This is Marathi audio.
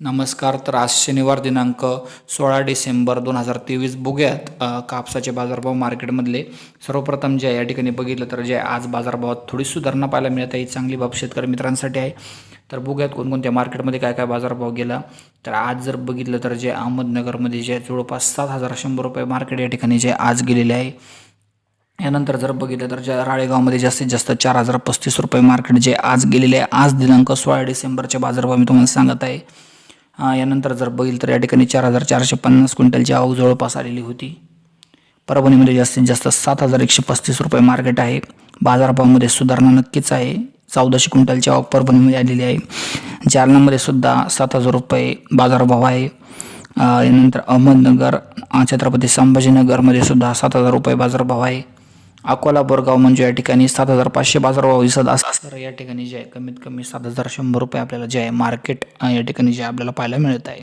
नमस्कार तर आज शनिवार दिनांक सोळा डिसेंबर दोन हजार तेवीस बघूयात. कापसाचे बाजारभाव मार्केटमधले. सर्वप्रथम जे या ठिकाणी बघितलं तर जे आज बाजारभावात थोडी सुधारणा पाहायला मिळत आहे ही चांगली बाब शेतकरी मित्रांसाठी आहे. तर बघूयात कोणकोणत्या मार्केटमध्ये काय काय बाजारभाव गेला. तर आज जर बघितलं तर जे अहमदनगरमध्ये जे जवळपास सात हजार शंभर रुपये मार्केट या ठिकाणी जे आज गेलेले आहे. यानंतर जर बघितलं तर ज्या राळेगावमध्ये जास्तीत जास्त चार हजार पस्तीस रुपये मार्केट जे आज गेलेले आहे. आज दिनांक सोळा डिसेंबरचे बाजारभाव मी तुम्हाला सांगत आहे. यानंतर जर बघितलं तर या ठिकाणी चार हजार चारशे पन्नास क्विंटलची आवक जवळपास आलेली होती. परभणीमध्ये जास्तीत जास्त सात हजार एकशे पस्तीस रुपये मार्केट आहे. बाजारभावामध्ये सुधारणा नक्कीच आहे. चौदाशे क्विंटलची आवक परभणीमध्ये आलेली आहे. जालनामध्ये सुद्धा सात हजार रुपये बाजारभाव आहे. यानंतर अहमदनगर छत्रपती संभाजीनगरमध्ये सुद्धा सात हजार रुपये बाजारभाव आहे. अकोला बोरगाव म्हणजे या ठिकाणी सात हजार पाचशे बाजारभाव दिसत असतात तर या ठिकाणी जे आहे कमीत कमी सात हजार शंभर रुपये आपल्याला जे आहे मार्केट या ठिकाणी जे आपल्याला पाहायला मिळत आहे.